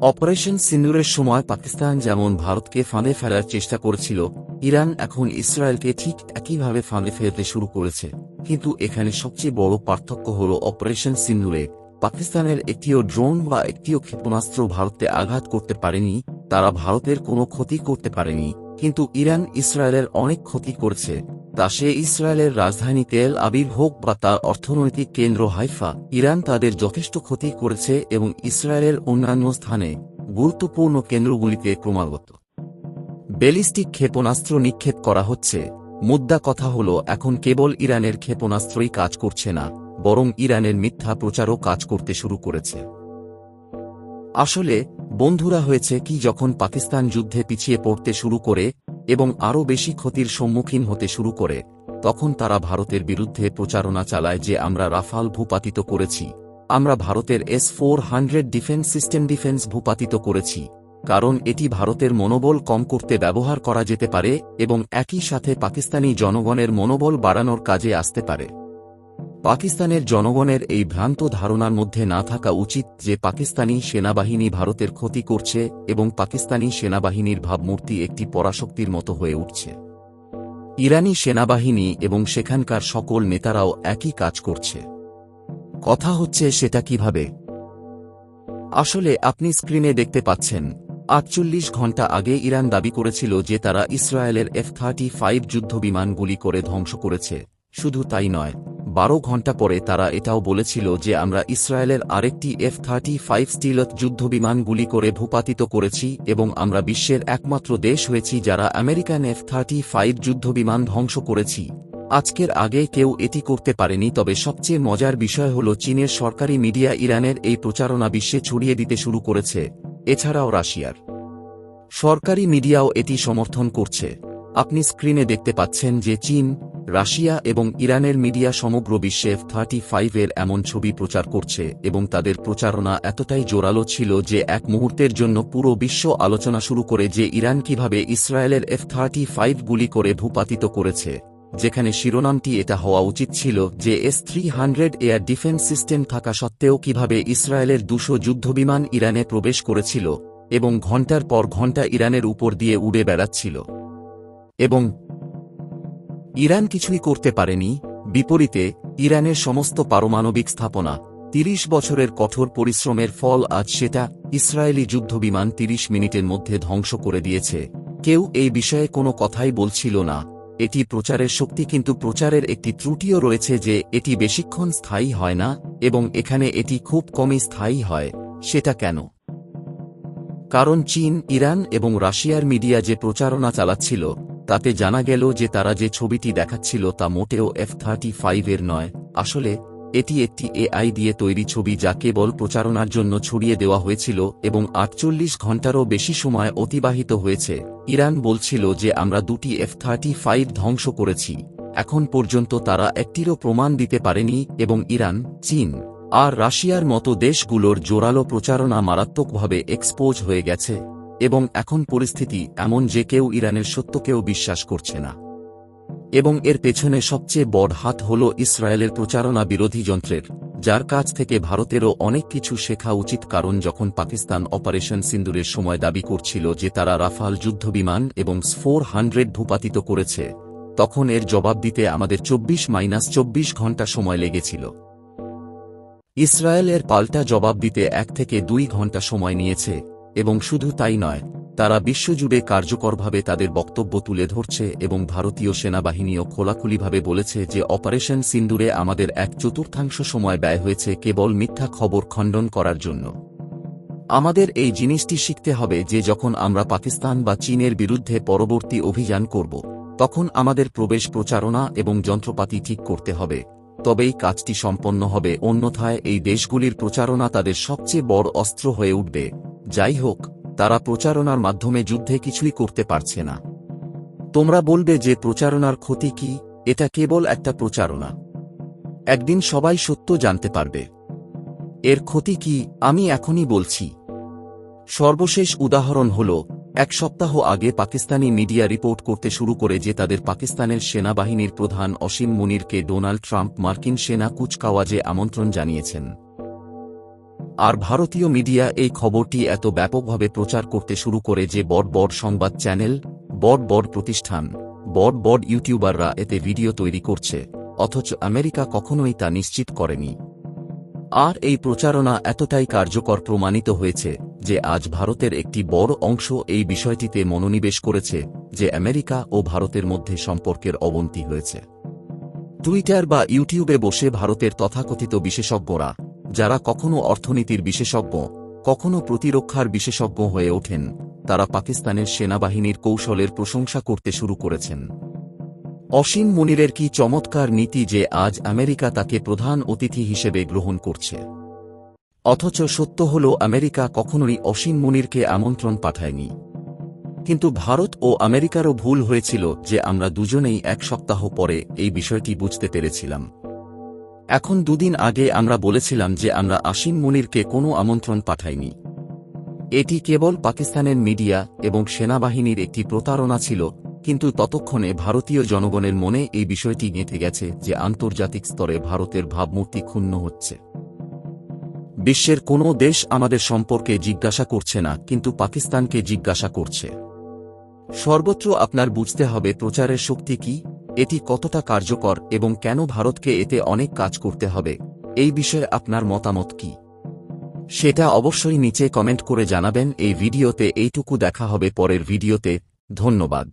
Operation সিন্দুরের সময় পাকিস্তান যেমন ভারতকে ফাঁদে ফেলার চেষ্টা করেছিল, ইরান এখন ইসরায়েলকে ঠিক একইভাবে ফাঁদে ফেলতে শুরু করেছে। কিন্তু এখানে সবচেয়ে বড় পার্থক্য হল অপারেশন সিন্দুরে। পাকিস্তানের একটিও ড্রোন বা একটিও ক্ষেপণাস্ত্র ভারতে আঘাত করতে পারেনি, তারা ভারতের কোনো ক্ষতি করতে পারেনি। কিন্তু ইরান ইসরায়েলের অনেক ক্ষতি করেছে। তা সে ইসরায়েলের রাজধানী তেল আবির হোক বা তার অর্থনৈতিক কেন্দ্র হাইফা, ইরান তাদের যথেষ্ট ক্ষতি করেছে এবং ইসরায়েলের অন্যান্য স্থানে গুরুত্বপূর্ণ কেন্দ্রগুলিতে ক্রমাগত ব্যালিস্টিক ক্ষেপণাস্ত্র নিক্ষেপ করা হচ্ছে। মুদ্রা কথা হল, এখন কেবল ইরানের ক্ষেপণাস্ত্রই কাজ করছে না, বরং ইরানের মিথ্যা প্রচারও কাজ করতে শুরু করেছে। আসলে, বন্ধুরা হয়েছে কি যখন পাকিস্তান যুদ্ধে পিছিয়ে পড়তে শুরু করে এবং আরও বেশি ক্ষতির সম্মুখীন হতে শুরু করে, তখন তারা ভারতের বিরুদ্ধে প্রচারণা চালায় যে আমরা রাফাল ভূপাতিত করেছি। আমরা ভারতের S four hundred defence system defence ভূপাতিত করেছি, কারণ এটি ভারতের মনোবল কম করতে ব্যবহার করা যেতে পারে এবং একই সাথে পাকিস্তানি জনগণের মনোবল বাড়ানোর কাজে আসতে পারে। পাকিস্তানের জনগণের এই ভ্রান্ত ধারণার মধ্যে না থাকা উচিত যে পাকিস্তানি সেনাবাহিনী ভারতের ক্ষতি করছে এবং পাকিস্তানি সেনাবাহিনীর ভাবমূর্তি একটি পরাশক্তির মতো হয়ে উঠছে। ইরানি সেনাবাহিনী এবং সেখানকার সকল নেতারাও একই কাজ করছে। কথা হচ্ছে সেটা কীভাবে? আসলে আপনি স্ক্রিনে দেখতে পাচ্ছেন, আটচল্লিশ ঘণ্টা আগে ইরান দাবি করেছিল যে তারা ইসরায়েলের এফ থার্টি ফাইভ যুদ্ধবিমান গুলি করে ধ্বংস করেছে। শুধু তাই নয় বারো ঘণ্টা পরে তারা এটাও বলেছিল যে আমরা ইসরায়েলের আরেকটি এফ থার্টি ফাইভ স্টিলত যুদ্ধবিমান গুলি করে ভূপাতিত করেছি এবং আমরা বিশ্বের একমাত্র দেশ হয়েছি যারা আমেরিকান এফ থার্টি ফাইভ যুদ্ধবিমান ধ্বংস করেছি। আজকের আগে কেউ এটি করতে পারেনি, তবে সবচেয়ে মজার বিষয় হল চীনের সরকারি মিডিয়া ইরানের এই প্রচারণা বিশ্বে ছড়িয়ে দিতে শুরু করেছে, এছাড়াও রাশিয়ার। সরকারি মিডিয়াও এটি সমর্থন করছে। আপনি স্ক্রিনে দেখতে পাচ্ছেন যে চীন রাশিয়া এবং ইরানের মিডিয়া সমগ্র বিশ্বে এফ থার্টি ফাইভের এমন ছবি প্রচার করছে এবং তাদের প্রচারণা এতটাই জোরালো ছিল যে এক মুহূর্তের জন্য পুরো বিশ্ব আলোচনা শুরু করে যে ইরান কীভাবে ইসরায়েলের এফ থার্টি ফাইভ গুলি করে ভূপাতিত করেছে, যেখানে শিরোনামটি এটা হওয়া উচিত ছিল যে S three hundred air defence system থাকা সত্ত্বেও কীভাবে ইসরায়েলের দুশো যুদ্ধবিমান ইরানে প্রবেশ করেছিল এবং ঘণ্টার পর ঘণ্টা ইরানের উপর দিয়ে উড়ে বেড়াচ্ছিল। এবং ইরান কিছুই করতে পারেনি, বিপরীতে ইরানের সমস্ত পারমাণবিক স্থাপনা তিরিশ বছরের কঠোর পরিশ্রমের ফল আজ সেটা ইসরায়েলি যুদ্ধবিমান তিরিশ মিনিটের মধ্যে ধ্বংস করে দিয়েছে। কেউ এই বিষয়ে কোনো কথাই বলছিল না। এটি প্রচারের শক্তি কিন্তু প্রচারের একটি ত্রুটিও রয়েছে যে এটি বেশিক্ষণ স্থায়ী হয় না এবং এখানে এটি খুব কমই স্থায়ী হয়, সেটা কেন? কারণ চীন, ইরান এবং রাশিয়ার মিডিয়া যে প্রচারণা চালাচ্ছিল তাতে জানা গেল যে তারা যে ছবিটি দেখাচ্ছিল তা মোটেও এফ থার্টি ফাইভের নয়। আসলে, এটি একটি এআই দিয়ে তৈরি ছবি যা কেবল প্রচারণার জন্য ছড়িয়ে দেওয়া হয়েছিল এবং আটচল্লিশ ঘণ্টারও বেশি সময় অতিবাহিত হয়েছে। ইরান বলছিল যে আমরা দুটি এফ থার্টি ফাইভ ধ্বংস করেছি। এখন পর্যন্ত তারা একটিরও প্রমাণ দিতে পারেনি এবং ইরান, চীন আর রাশিয়ার মতো দেশগুলোর জোরালো প্রচারণা মারাত্মকভাবে এক্সপোজ হয়ে গেছে। এবং এখন পরিস্থিতি এমন যে কেউ ইরানের সত্যকেও বিশ্বাস করছে না। এবং এর পেছনে সবচেয়ে বড় হাত হল ইসরায়েলের প্রচারণা বিরোধী যন্ত্রের, যার কাছ থেকে ভারতেরও অনেক কিছু শেখা উচিত কারণ যখন পাকিস্তান অপারেশন সিন্দুরের সময় দাবি করছিল যে তারা রাফাল যুদ্ধবিমান এবং ফোর হান্ড্রেড ভূপাতিত করেছে, তখন এর জবাব দিতে আমাদের চব্বিশ মাইনাস চব্বিশ ঘণ্টা সময় লেগেছিল। ইসরায়েলের পাল্টা জবাব দিতে এক থেকে দুই ঘণ্টা সময় নিয়েছে। এবং শুধু তাই নয়, তারা বিশ্বজুড়ে কার্যকরভাবে তাদের বক্তব্য তুলে ধরছে এবং ভারতীয় সেনাবাহিনীও খোলাখুলিভাবে বলেছে যে অপারেশন সিন্দুরে আমাদের এক চতুর্থাংশ সময় ব্যয় হয়েছে কেবল মিথ্যা খবর খণ্ডন করার জন্য। আমাদের এই জিনিসটি শিখতে হবে যে যখন আমরা পাকিস্তান বা চীনের বিরুদ্ধে পরবর্তী অভিযান করব, তখন আমাদের প্রবেশ প্রচারণা এবং যন্ত্রপাতি ঠিক করতে হবে। তবেই কাজটি সম্পন্ন হবে, অন্যথায় এই দেশগুলির প্রচারণা তাদের সবচেয়ে বড় অস্ত্র হয়ে উঠবে। যাই হোক, তারা প্রচারণার মাধ্যমে যুদ্ধে কিছুই করতে পারছে না। তোমরা বলবে যে প্রচারণার ক্ষতি কি, এটা কেবল একটা প্রচারণা। একদিন সবাই সত্য জানতে পারবে। এর ক্ষতি কি, আমি এখনই বলছি। সর্বশেষ উদাহরণ হল, এক সপ্তাহ আগে পাকিস্তানি মিডিয়া রিপোর্ট করতে শুরু করে যে তাদের পাকিস্তানের সেনাবাহিনীর প্রধান অসীম মুনিরকে ডোনাল্ড ট্রাম্প মার্কিন সেনা কুচকাওয়াজে আমন্ত্রণ জানিয়েছেন। আর ভারতীয় মিডিয়া এই খবরটি এত ব্যাপকভাবে প্রচার করতে শুরু করে যে বড় বড় সংবাদ চ্যানেল, বড় বড় প্রতিষ্ঠান, বড় বড় ইউটিউবাররা এতে ভিডিও তৈরি করছে, অথচ আমেরিকা কখনোই তা নিশ্চিত করেনি। আর এই প্রচারণা এতটাই কার্যকর প্রমাণিত হয়েছে যে আজ ভারতের একটি বড় অংশ এই বিষয়টিতে মনোনিবেশ করেছে যে আমেরিকা ও ভারতের মধ্যে সম্পর্কের অবনতি হয়েছে। টুইটার বা ইউটিউবে বসে ভারতের তথাকথিত বিশেষজ্ঞরা যারা কখনো অর্থনীতির বিশেষজ্ঞ, কখনো প্রতিরক্ষার বিশেষজ্ঞ হয়ে ওঠেন, তারা পাকিস্তানের সেনাবাহিনীর কৌশলের প্রশংসা করতে শুরু করেছেন। অসীম মনিরের কি চমৎকার নীতি যে আজ আমেরিকা তাকে প্রধান অতিথি হিসেবে গ্রহণ করছে। অথচ সত্য হল আমেরিকা কখনোই অসীম মনিরকে আমন্ত্রণ পাঠায়নি। কিন্তু ভারত ও আমেরিকারও ভুল হয়েছিল যে আমরা দুজনেই এক সপ্তাহ পরে এই বিষয়টি বুঝতে পেরেছিলাম। এখন দুদিন আগে আমরা বলেছিলাম যে আমরা আসিম মনিরকে কোনো আমন্ত্রণ পাঠাইনি। এটি কেবল পাকিস্তানের মিডিয়া এবং সেনাবাহিনীর একটি প্রতারণা ছিল, কিন্তু ততক্ষণে ভারতীয় জনগণের মনে এই বিষয়টি গেঁথে গেছে যে আন্তর্জাতিক স্তরে ভারতের ভাবমূর্তি ক্ষুণ্ণ হচ্ছে। বিশ্বের কোনো দেশ আমাদের সম্পর্কে জিজ্ঞাসা করছে না, কিন্তু পাকিস্তানকে জিজ্ঞাসা করছে। সর্বত্র আপনার বুঝতে হবে প্রচারের শক্তি কি এটি কতটা কার্যকর এবং কেন ভারতকে এতে অনেক কাজ করতে হবে, এই বিষয়ে আপনার মতামত কি? সেটা অবশ্যই নিচে কমেন্ট করে জানাবেন, এই ভিডিওতে এইটুকু দেখা হবে পরের ভিডিওতে, ধন্যবাদ।